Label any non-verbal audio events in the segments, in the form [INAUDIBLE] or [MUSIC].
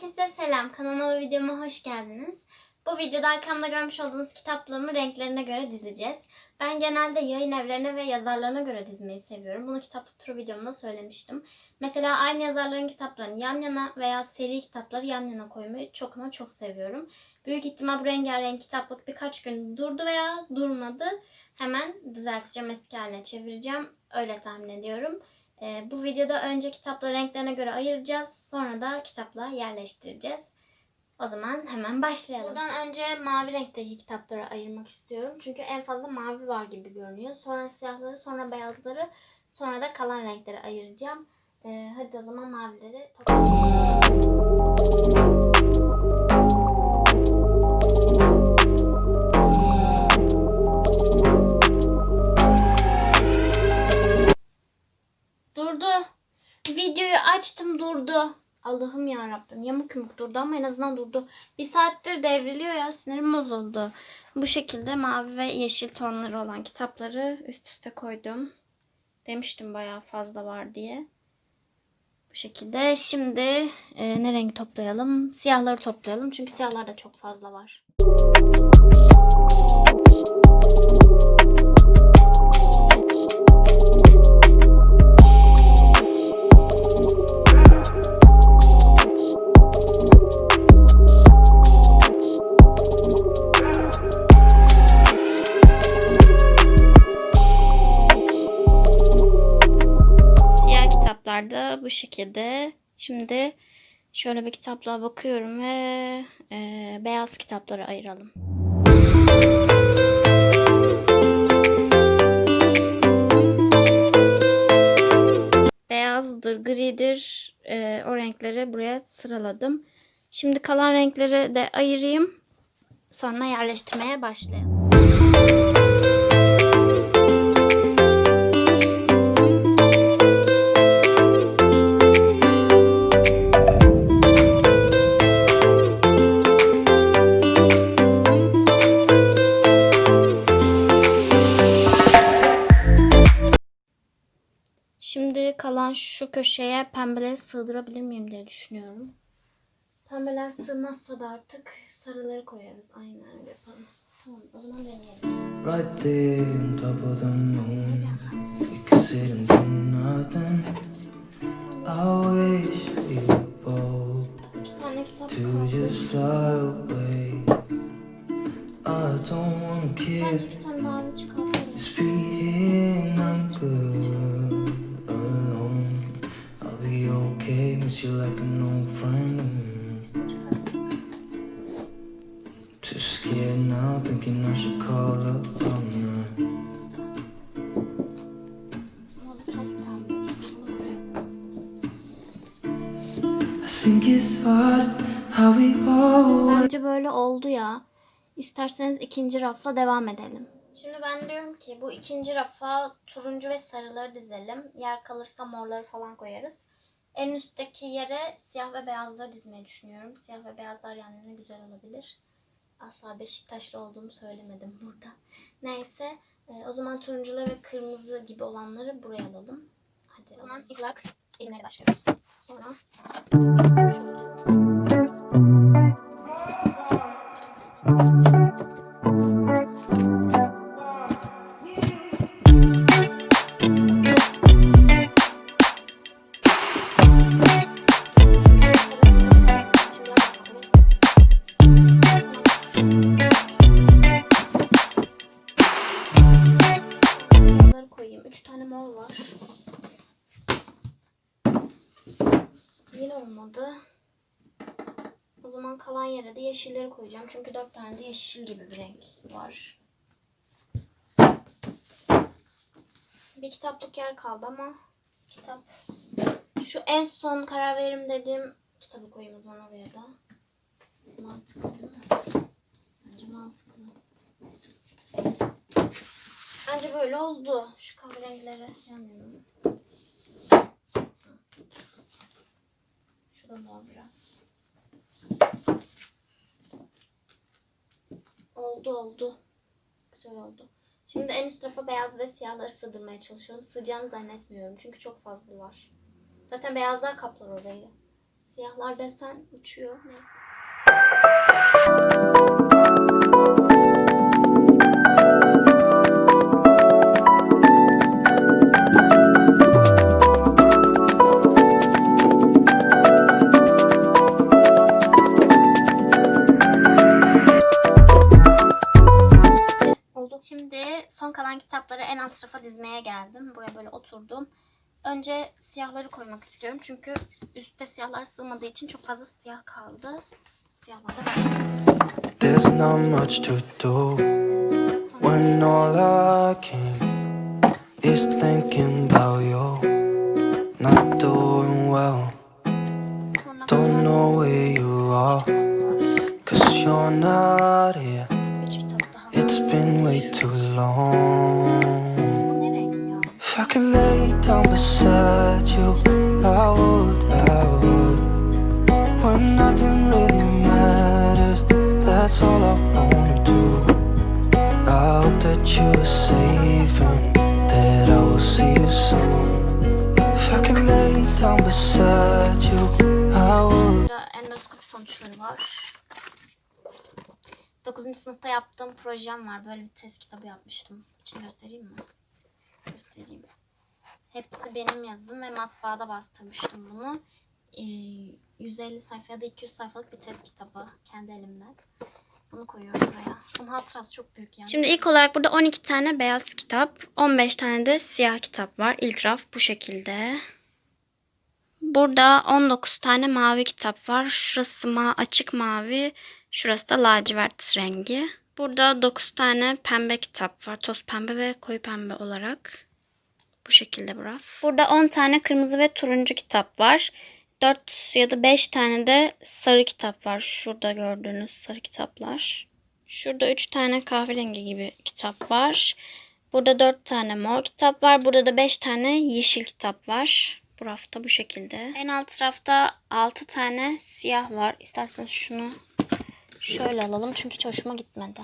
Herkese selam. Kanalıma ve videoma hoş geldiniz. Bu videoda arkamda görmüş olduğunuz kitaplarımı renklerine göre dizeceğiz. Ben genelde yayın evlerine ve yazarlarına göre dizmeyi seviyorum. Bunu kitaplık turu videomda söylemiştim. Mesela aynı yazarların kitaplarını yan yana veya seri kitapları yan yana koymayı çok ama çok seviyorum. Büyük ihtimal bu rengarenk kitaplık birkaç gün durdu veya durmadı. Hemen düzelteceğim, eski haline çevireceğim. Öyle tahmin ediyorum. Ee, bu videoda önce kitapları renklerine göre ayıracağız. Sonra da kitapla yerleştireceğiz. O zaman hemen başlayalım. Buradan önce mavi renkteki kitapları ayırmak istiyorum. Çünkü en fazla mavi var gibi görünüyor. Sonra siyahları, sonra beyazları, sonra da kalan renkleri ayıracağım. Ee, hadi o zaman mavileri toplayalım. Yamuk yumuk durdu ama en azından durdu. Bir saattir devriliyor ya sinirim bozuldu. Bu şekilde mavi ve yeşil tonları olan kitapları üst üste koydum. Demiştim bayağı fazla var diye. Bu şekilde şimdi e, ne renk toplayalım? Siyahları toplayalım çünkü siyahlarda çok fazla var. Şekilde. Şimdi şöyle bir kitaplığa bakıyorum ve e, beyaz kitapları ayıralım. Beyazdır, gridir e, o renkleri buraya sıraladım. Şimdi kalan renkleri de ayırayım. Sonra yerleştirmeye başlayalım. Kalan şu köşeye pembeleri sığdırabilir miyim diye düşünüyorum. Pembeler sığmazsa da artık sarıları koyarız. Aynen öyle yapalım. Tamam o zaman deneyelim. Right there top moon, we could sit and do nothing. I wish we were bold to just fly away. I don't wanna care, you like an old friend. Too scared now, thinking I should call up I think it's hard how we always Bence böyle oldu ya. İsterseniz ikinci rafla devam edelim. Şimdi ben diyorum ki bu ikinci rafa turuncu ve sarıları dizelim. Yer kalırsa morları falan koyarız. En üstteki yere siyah ve beyazları dizmeyi düşünüyorum. Siyah ve beyazlar yan yana güzel olabilir. Asla Beşiktaşlı olduğumu söylemedim [LAUGHS] burada. Neyse e, o zaman turuncuları ve kırmızı gibi olanları buraya alalım. Hadi o zaman ilk olarak elimle başlıyoruz. Sonra şöyle. Yere de yeşilleri koyacağım. Çünkü dört tane de yeşil gibi bir renk var. Bir kitaplık yer kaldı ama kitap şu en son karar veririm dediğim kitabı koyayım o zaman oraya da. Mantıklı değil mi? Bence mantıklı. Bence böyle oldu. Şu kahverengileri yan yana. Şu da mor biraz. Oldu oldu. Güzel oldu. Şimdi en üst tarafa beyaz ve siyahları sığdırmaya çalışalım. Sığacağını zannetmiyorum. Çünkü çok fazla var. Zaten beyazlar kaplar orayı. Siyahlar desen uçuyor. Neyse. Kalan kitapları en alt rafa dizmeye geldim. Buraya böyle oturdum. Önce siyahları koymak istiyorum. Çünkü üstte siyahlar sığmadığı için çok fazla siyah kaldı. Siyahlara başlayalım. There's not much to do when all I can is thinking about you. Not doing well, don't know where you are, cause you're not here. It's been way too long. If I could lay down beside you, I would, I would. When nothing really matters, that's all I wanna do. I hope that you are safe and that I will see you soon. If I could lay down beside you, I would. Burada. 9. sınıfta yaptığım projem var. Böyle bir test kitabı yapmıştım. İçini göstereyim mi? Göstereyim. Hepsi benim yazım ve matbaada bastırmıştım bunu. Ee, 150 sayfa ya da 200 sayfalık bir test kitabı kendi elimden. Bunu koyuyorum buraya. Bunun hatırası çok büyük yani. Şimdi ilk olarak burada 12 tane beyaz kitap, 15 tane de siyah kitap var. İlk raf bu şekilde. Burada 19 tane mavi kitap var. Şurası ma açık mavi, şurası da lacivert rengi. Burada 9 tane pembe kitap var. Toz pembe ve koyu pembe olarak. Bu şekilde bu raf. Burada 10 tane kırmızı ve turuncu kitap var. 4 ya da 5 tane de sarı kitap var. Şurada gördüğünüz sarı kitaplar. Şurada 3 tane kahverengi gibi kitap var. Burada 4 tane mor kitap var. Burada da 5 tane yeşil kitap var. Bu rafta bu şekilde. En alt rafta 6 tane siyah var. İsterseniz şunu şöyle alalım. Çünkü hiç hoşuma gitmedi.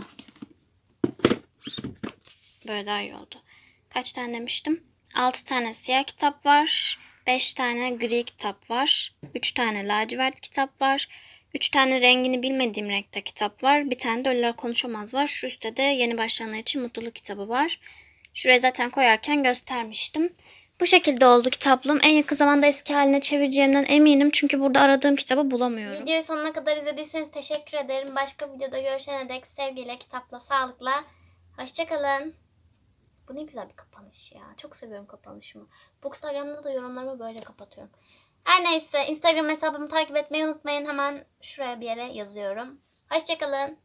Böyle daha iyi oldu. Kaç tane demiştim? 6 tane siyah kitap var. 5 tane gri kitap var. 3 tane lacivert kitap var. 3 tane rengini bilmediğim renkte kitap var. Bir tane de Ölüler Konuşamaz var. Şu üstte de yeni başlayanlar için mutluluk kitabı var. Şuraya zaten koyarken göstermiştim. Bu şekilde oldu kitaplığım. En yakın zamanda eski haline çevireceğimden eminim. Çünkü burada aradığım kitabı bulamıyorum. Videoyu sonuna kadar izlediyseniz teşekkür ederim. Başka videoda görüşene dek sevgiyle, kitapla, sağlıkla. Hoşçakalın. Bu ne güzel bir kapanış ya. Çok seviyorum kapanışımı. Bu Instagram'da da yorumlarımı böyle kapatıyorum. Her neyse Instagram hesabımı takip etmeyi unutmayın. Hemen şuraya bir yere yazıyorum. Hoşçakalın.